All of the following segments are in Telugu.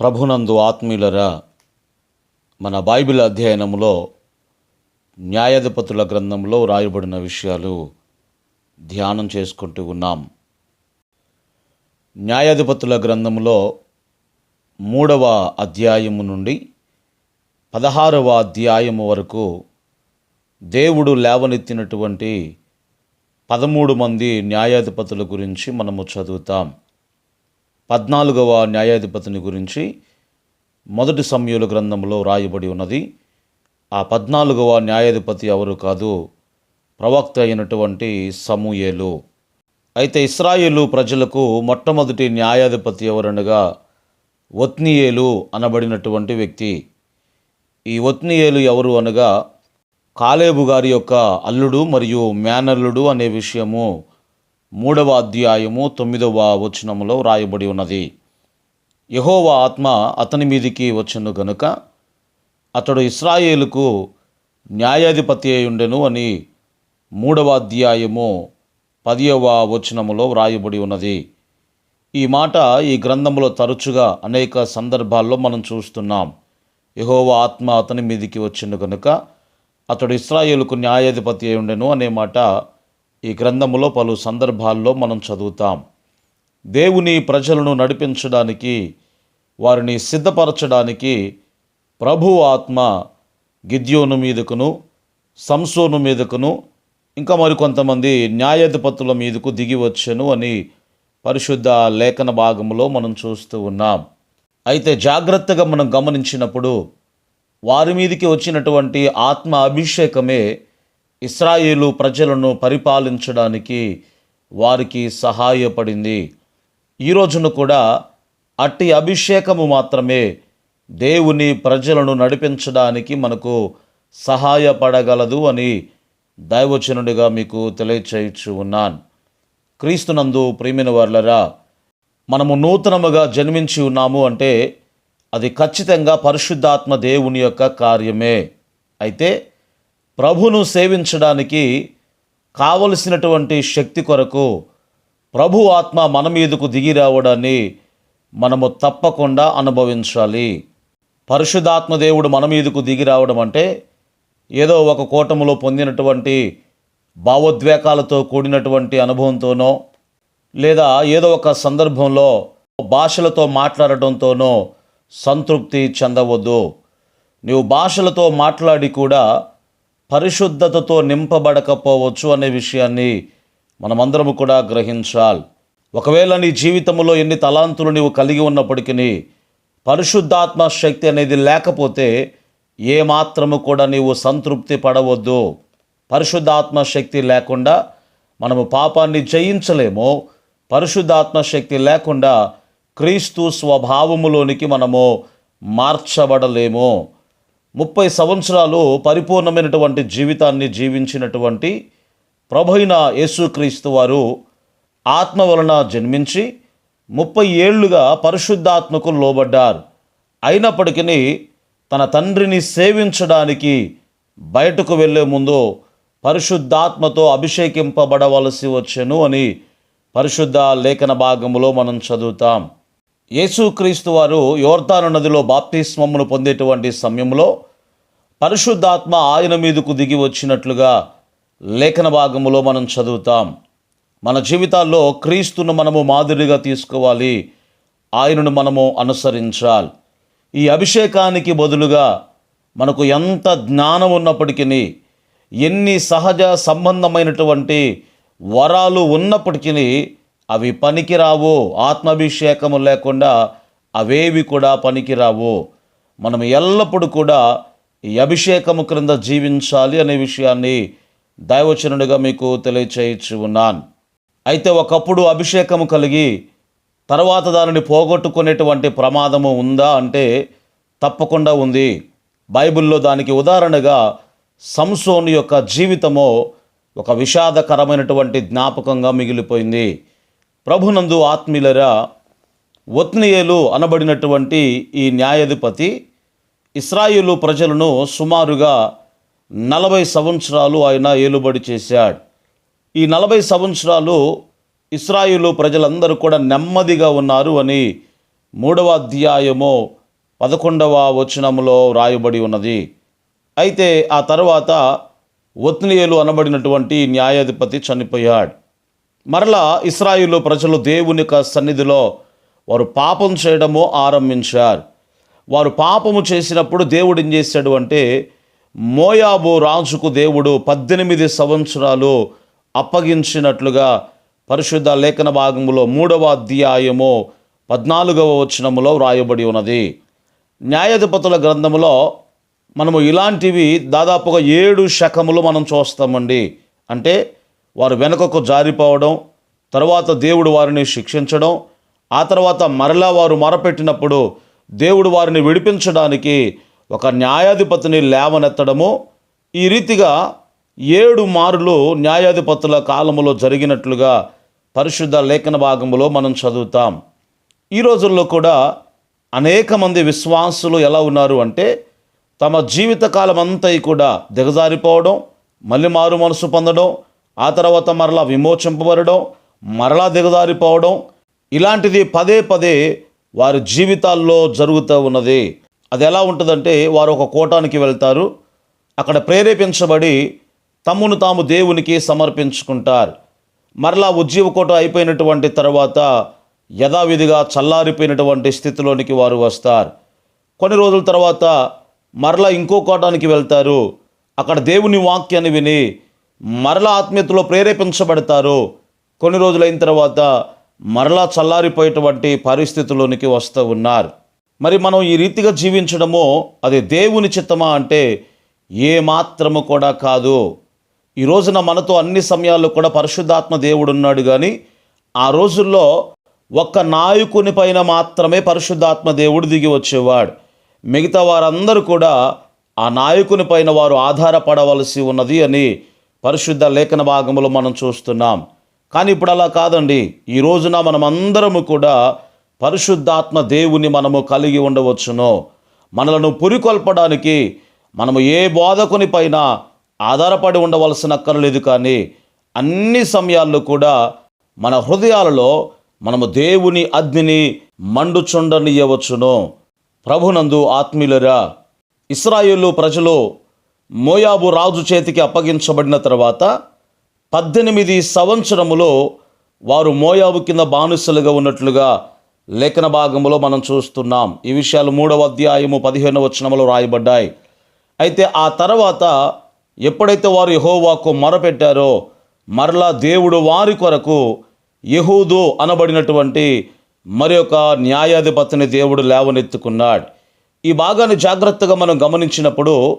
ప్రభునందు ఆత్మీయులరా మన బైబిల్ అధ్యయనంలో న్యాయాధిపతుల గ్రంథంలో రాయబడిన విషయాలు ధ్యానం చేసుకుంటూ ఉన్నాం. న్యాయాధిపతుల గ్రంథంలో మూడవ అధ్యాయము నుండి పదహారవ అధ్యాయము వరకు దేవుడు లేవనెత్తినటువంటి పదమూడు మంది న్యాయాధిపతుల గురించి మనము చదువుతాం. పద్నాలుగవ న్యాయాధిపతిని గురించి మొదటి సమయుల గ్రంథంలో రాయబడి ఉన్నది. ఆ పద్నాలుగవ న్యాయాధిపతి ఎవరు కాదు? ప్రవక్త అయినటువంటి సమూయేలు. అయితే ఇస్రాయేలు ప్రజలకు మొట్టమొదటి న్యాయాధిపతి ఎవరనగా ఒత్నియేలు అనబడినటువంటి వ్యక్తి. ఈ ఒత్నియేలు ఎవరు అనగా కాలేబు గారి యొక్క అల్లుడు మరియు మేనల్లుడు అనే విషయము మూడవ అధ్యాయము తొమ్మిదవ వచనములో రాయబడి ఉన్నది. యహోవ ఆత్మ అతని మీదికి వచ్చును గనుక అతడు ఇస్రాయేలుకు న్యాయాధిపతి అయి ఉండెను అని మూడవ అధ్యాయము పదియవ వచనములో వ్రాయబడి ఉన్నది. ఈ మాట ఈ గ్రంథంలో తరచుగా అనేక సందర్భాల్లో మనం చూస్తున్నాం. యహోవ ఆత్మ అతని మీదికి వచ్చిండు కనుక అతడు ఇస్రాయేలుకు న్యాయాధిపతి అయి ఉండెను అనే మాట ఈ గ్రంథములో పలు సందర్భాల్లో మనం చదువుతాం. దేవుని ప్రజలను నడిపించడానికి వారిని సిద్ధపరచడానికి ప్రభు ఆత్మ గిద్యోను మీదకును సంసోను మీదకును ఇంకా మరికొంతమంది న్యాయాధిపతుల మీదకు దిగి వచ్చెను అని పరిశుద్ధ లేఖన భాగంలో మనం చూస్తూ ఉన్నాం. అయితే జాగ్రత్తగా మనం గమనించినప్పుడు వారి మీదకి వచ్చినటువంటి ఆత్మ అభిషేకమే ఇస్రాయేలు ప్రజలను పరిపాలించడానికి వారికి సహాయపడింది. ఈ రోజున కూడా అట్టి అభిషేకము మాత్రమే దేవుని ప్రజలను నడిపించడానికి మనకు సహాయపడగలదు అని దైవచనుడిగా మీకు తెలియచేయచ్చు ఉన్నాను. క్రీస్తునందు ప్రియమైన వర్లరా మనము నూతనముగా జన్మించి ఉన్నాము అంటే అది ఖచ్చితంగా పరిశుద్ధాత్మ దేవుని యొక్క కార్యమే. అయితే ప్రభును సేవించడానికి కావలసినటువంటి శక్తి కొరకు ప్రభు ఆత్మ మన మీదకు దిగి రావడాన్ని మనము తప్పకుండా అనుభవించాలి. పరిశుద్ధాత్మ దేవుడు మన మీదకు దిగి రావడం అంటే ఏదో ఒక కూటములో పొందినటువంటి భావోద్వేగాలతో కూడినటువంటి అనుభవంతోనో లేదా ఏదో ఒక సందర్భంలో భాషలతో మాట్లాడటంతోనో సంతృప్తి చెందవద్దు. నీవు భాషలతో మాట్లాడి కూడా పరిశుద్ధతతో నింపబడకపోవచ్చు అనే విషయాన్ని మనమందరము కూడా గ్రహించాలి. ఒకవేళ నీ జీవితంలో ఎన్ని తలాంతులు నీవు కలిగి ఉన్నప్పటికీ పరిశుద్ధాత్మ శక్తి అనేది లేకపోతే ఏమాత్రము కూడా నీవు సంతృప్తి పడవద్దు. పరిశుద్ధాత్మ శక్తి లేకుండా మనము పాపాన్ని జయించలేము. పరిశుద్ధాత్మ శక్తి లేకుండా క్రీస్తు స్వభావములోనికి మనము మార్చబడలేము. ముప్పై సంవత్సరాలు పరిపూర్ణమైనటువంటి జీవితాన్ని జీవించినటువంటి ప్రభైన యేసుక్రీస్తు వారు ఆత్మ వలన జన్మించి ముప్పై ఏళ్ళుగా పరిశుద్ధాత్మకు లోబడ్డారు. అయినప్పటికీ తన తండ్రిని సేవించడానికి బయటకు వెళ్ళే ముందు పరిశుద్ధాత్మతో అభిషేకింపబడవలసి వచ్చెను అని పరిశుద్ధ లేఖన భాగంలో మనం చదువుతాం. యేసుక్రీస్తు వారు యోర్తాను నదిలో బాప్తిస్మమును పొందేటువంటి సమయంలో పరిశుద్ధాత్మ ఆయన మీదకు దిగి వచ్చినట్లుగా లేఖన భాగములో మనం చదువుతాం. మన జీవితాల్లో క్రీస్తును మనము మాదిరిగా తీసుకోవాలి. ఆయనను మనము అనుసరించాలి. ఈ అభిషేకానికి బదులుగా మనకు ఎంత జ్ఞానం ఉన్నప్పటికీ ఎన్ని సహజ సంబంధమైనటువంటి వరాలు ఉన్నప్పటికీ అవి పనికిరావు ఆత్మాభిషేకము లేకుండా అవేవి కూడా పనికిరావు. మనం ఎల్లప్పుడూ కూడా ఈ అభిషేకము క్రింద జీవించాలి అనే విషయాన్ని దైవచనుడిగా మీకు తెలియచేయచ్చు ఉన్నాను. అయితే ఒకప్పుడు అభిషేకము కలిగి తర్వాత దానిని పోగొట్టుకునేటువంటి ప్రమాదము ఉందా అంటే తప్పకుండా ఉంది. బైబిల్లో దానికి ఉదాహరణగా సంసోన్ యొక్క జీవితము ఒక విషాదకరమైనటువంటి జ్ఞాపకంగా మిగిలిపోయింది. ప్రభునందు ఆత్మీయులరా ఒత్నియేలు అనబడినటువంటి ఈ న్యాయాధిపతి ఇస్రాయిలు ప్రజలను సుమారుగా నలభై సంవత్సరాలు ఆయన ఏలుబడి చేశాడు. ఈ నలభై సంవత్సరాలు ఇస్రాయిలు ప్రజలందరూ కూడా నెమ్మదిగా ఉన్నారు అని మూడవ అధ్యాయము పదకొండవ వచనములో రాయబడి ఉన్నది. అయితే ఆ తర్వాత ఒత్నియేలు అనబడినటువంటి న్యాయాధిపతి చనిపోయాడు. మరలా ఇస్రాయిల్లో ప్రజలు దేవుని యొక్క సన్నిధిలో వారు పాపం చేయడము ఆరంభించారు. వారు పాపము చేసినప్పుడు దేవుడు ఏం చేశాడు అంటే మోయాబు రాజుకు దేవుడు పద్దెనిమిది సంవత్సరాలు అప్పగించినట్లుగా పరిశుద్ధ లేఖన భాగంలో మూడవ అధ్యాయము పద్నాలుగవ వచనములో వ్రాయబడి ఉన్నది. న్యాయాధిపతుల గ్రంథములో మనము ఇలాంటివి దాదాపుగా ఏడు శకములు మనం చూస్తామండి. అంటే వారు వెనుకకు జారిపోవడం తర్వాత దేవుడు వారిని శిక్షించడం ఆ తర్వాత మరలా వారు మొరపెట్టినప్పుడు దేవుడు వారిని విడిపించడానికి ఒక న్యాయాధిపతిని లేవనెత్తడము. ఈ రీతిగా ఏడు మారులు న్యాయాధిపతుల కాలములో జరిగినట్లుగా పరిశుద్ధ లేఖన భాగంలో మనం చదువుతాం. ఈ రోజుల్లో కూడా అనేక మంది విశ్వాసులు ఎలా ఉన్నారు అంటే తమ జీవితకాలం అంతా కూడా దిగజారిపోవడం మళ్ళీ మారు మనసు పొందడం ఆ తర్వాత మరలా విమోచింపబడడం మరలా దిగదారిపోవడం ఇలాంటిది పదే పదే వారి జీవితాల్లో జరుగుతూ ఉన్నది. అది ఎలా ఉంటుందంటే వారు ఒక కోటానికి వెళ్తారు అక్కడ ప్రేరేపించబడి తమ్మును తాము దేవునికి సమర్పించుకుంటారు. మరలా ఉజ్జీవ కోట అయిపోయినటువంటి తర్వాత యథావిధిగా చల్లారిపోయినటువంటి స్థితిలోనికి వారు వస్తారు. కొన్ని రోజుల తర్వాత మరలా ఇంకో కోటానికి వెళ్తారు. అక్కడ దేవుని వాక్యాన్ని విని మరలా ఆత్మీయతలో ప్రేరేపించబడతారు. కొన్ని రోజులైన తర్వాత మరలా చల్లారిపోయేటువంటి పరిస్థితుల్లోనికి వస్తూ ఉన్నారు. మరి మనం ఈ రీతిగా జీవించడమో అది దేవుని చిత్తమా అంటే ఏ మాత్రము కూడా కాదు. ఈ రోజున మనతో అన్ని సమయాల్లో కూడా పరిశుద్ధాత్మ దేవుడు ఉన్నాడు కానీ ఆ రోజుల్లో ఒక్క నాయకుని పైన మాత్రమే పరిశుద్ధాత్మ దేవుడు దిగి వచ్చేవాడు. మిగతా వారందరూ కూడా ఆ నాయకుని పైన వారు ఆధారపడవలసి ఉన్నది అని పరిశుద్ధ లేఖన భాగంలో మనం చూస్తున్నాం. కానీ ఇప్పుడు అలా కాదండి. ఈ రోజున మనమందరము కూడా పరిశుద్ధాత్మ దేవుని మనము కలిగి ఉండవచ్చును. మనలను పురికొల్పడానికి మనము ఏ బోధకుని పైన ఆధారపడి ఉండవలసిన అక్కర్లేదు కానీ అన్ని సమయాల్లో కూడా మన హృదయాలలో మనము దేవుని అగ్నిని మండుచుండనియవచ్చును. ప్రభునందు ఆత్మీయులరా ఇస్రాయేలు ప్రజలు మోయాబు రాజు చేతికి అప్పగించబడిన తర్వాత పద్దెనిమిది సంవత్సరములో వారు మోయాబు కింద బానిసలుగా ఉన్నట్లుగా లేఖన భాగంలో మనం చూస్తున్నాం. ఈ విషయాలు మూడవ అధ్యాయము పదిహేను వచనములో రాయబడ్డాయి. అయితే ఆ తర్వాత ఎప్పుడైతే వారు యహోవాకు మొరపెట్టారో మరలా దేవుడు వారి కొరకు యహూదు అనబడినటువంటి మరి ఒక న్యాయాధిపతిని దేవుడు లేవనెత్తుకున్నాడు. ఈ భాగాన్ని జాగ్రత్తగా మనం గమనించినప్పుడు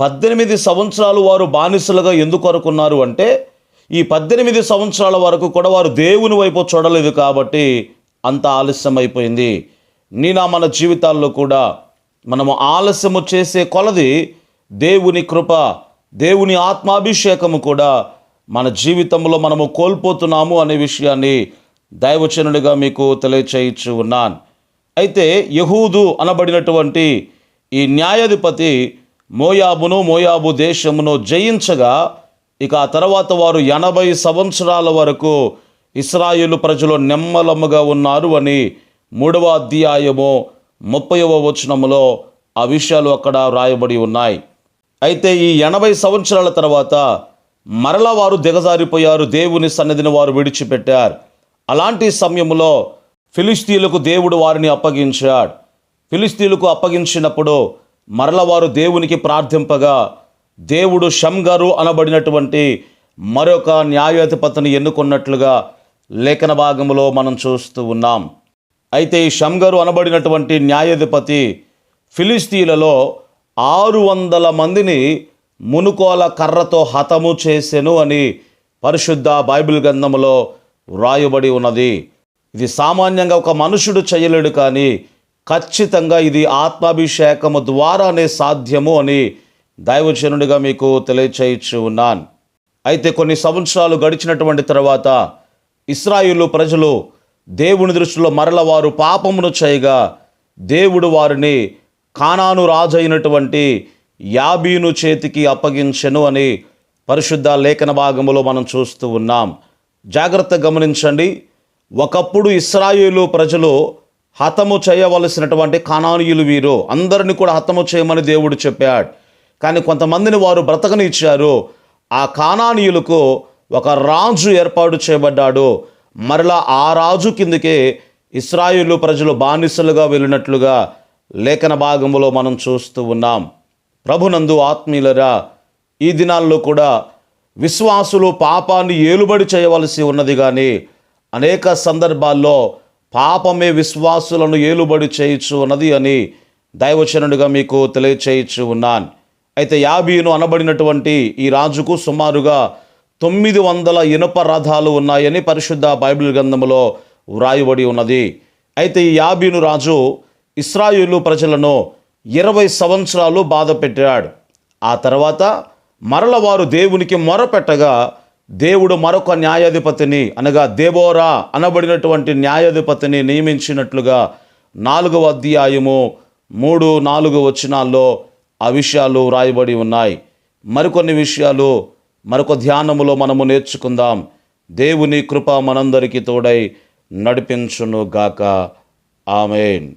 పద్దెనిమిది సంవత్సరాలు వారు బానిసలుగా ఎందుకు అనుకున్నారు అంటే ఈ పద్దెనిమిది సంవత్సరాల వరకు కూడా వారు దేవుని వైపు చూడలేదు కాబట్టి అంత ఆలస్యం అయిపోయింది నీనా మన జీవితాల్లో కూడా మనము ఆలస్యము చేసే కొలది దేవుని కృప దేవుని ఆత్మాభిషేకము కూడా మన జీవితంలో మనము కోల్పోతున్నాము అనే విషయాన్ని దైవచనుడిగా మీకు తెలియచేయచ్చు ఉన్నాను. అయితే యహూదు అనబడినటువంటి ఈ న్యాయాధిపతి మోయాబును మోయాబు దేశమును జయించగా ఇక ఆ తర్వాత వారు ఎనభై సంవత్సరాల వరకు ఇస్రాయేలు ప్రజలు నెమ్మలముగా ఉన్నారు అని మూడవ అధ్యాయము ముప్పైవ వచనములో ఆ విషయాలు అక్కడ వ్రాయబడి ఉన్నాయి. అయితే ఈ ఎనభై సంవత్సరాల తర్వాత మరలా వారు దిగజారిపోయారు దేవుని సన్నిధిని వారు విడిచిపెట్టారు. అలాంటి సమయంలో ఫిలిస్తీన్లకు దేవుడు వారిని అప్పగించాడు. ఫిలిస్తీన్లకు అప్పగించినప్పుడు మరల వారు దేవునికి ప్రార్థింపగా దేవుడు షంగారు అనబడినటువంటి మరొక న్యాయాధిపతిని ఎన్నుకున్నట్లుగా లేఖన భాగంలో మనం చూస్తూ ఉన్నాం. అయితే ఈ షంగారు అనబడినటువంటి న్యాయాధిపతి ఫిలిస్తీన్లలో ఆరు వందల మందిని మునుకోల కర్రతో హతము చేసెను అని పరిశుద్ధ బైబిల్ గ్రంథములో వ్రాయబడి ఉన్నది. ఇది సామాన్యంగా ఒక మనుషుడు చేయలేడు కానీ ఖచ్చితంగా ఇది ఆత్మాభిషేకము ద్వారానే సాధ్యము అని దైవజనుడిగా మీకు తెలియచేయచ్చు ఉన్నాను అయితే కొన్ని సంవత్సరాలు గడిచినటువంటి తర్వాత ఇస్రాయిలు ప్రజలు దేవుని దృష్టిలో మరల వారు పాపమును చేయగా దేవుడు వారిని కానాను రాజైనటువంటి యాబీను చేతికి అప్పగించెను అని పరిశుద్ధ లేఖన భాగంలో మనం చూస్తూ ఉన్నాం. జాగ్రత్త గమనించండి. ఒకప్పుడు ఇస్రాయేలు ప్రజలు హతము చేయవలసినటువంటి కానానీయులు వీరు. అందరిని కూడా హతము చేయమని దేవుడు చెప్పాడు. కానీ కొంతమందిని వారు బ్రతకనిచ్చారు. ఆ కానానీయులకు ఒక రాజు ఏర్పాటు చేయబడ్డాడు. మరలా ఆ రాజు కిందకే ఇస్రాయిలు ప్రజలు బానిసలుగా వెళ్ళినట్లుగా లేఖన భాగంలో మనం చూస్తూ ఉన్నాం. ప్రభునందు ఆత్మీయులరా ఈ దినాల్లో కూడా విశ్వాసులు పాపాన్ని ఏలుబడి చేయవలసి ఉన్నది కానీ అనేక సందర్భాల్లో పాపమే విశ్వాసులను ఏలుబడి చేయొచ్చు ఉన్నది అని దైవచనుడిగా మీకు తెలియచేయచ్చు ఉన్నాను. అయితే యాబీను అనబడినటువంటి ఈ రాజుకు సుమారుగా తొమ్మిది వందల ఇనుప రథాలు ఉన్నాయని పరిశుద్ధ బైబిల్ గ్రంథంలో వ్రాయబడి ఉన్నది. అయితే ఈ యాబీను రాజు ఇస్రాయులు ప్రజలను ఇరవై సంవత్సరాలు బాధ పెట్టాడు ఆ తర్వాత మరల వారు దేవునికి మొరపెట్టగా దేవుడు మరొక న్యాయాధిపతిని అనగా దేబోరా అనబడినటువంటి న్యాయాధిపతిని నియమించినట్లుగా నాలుగవ అధ్యాయము మూడు నాలుగు వచనాల్లో ఆ విషయాలు రాయబడి ఉన్నాయి. మరికొన్ని విషయాలు మరొక ధ్యానములో మనము నేర్చుకుందాం. దేవుని కృప మనందరికీ తోడై నడిపించును గాక ఆమెన్.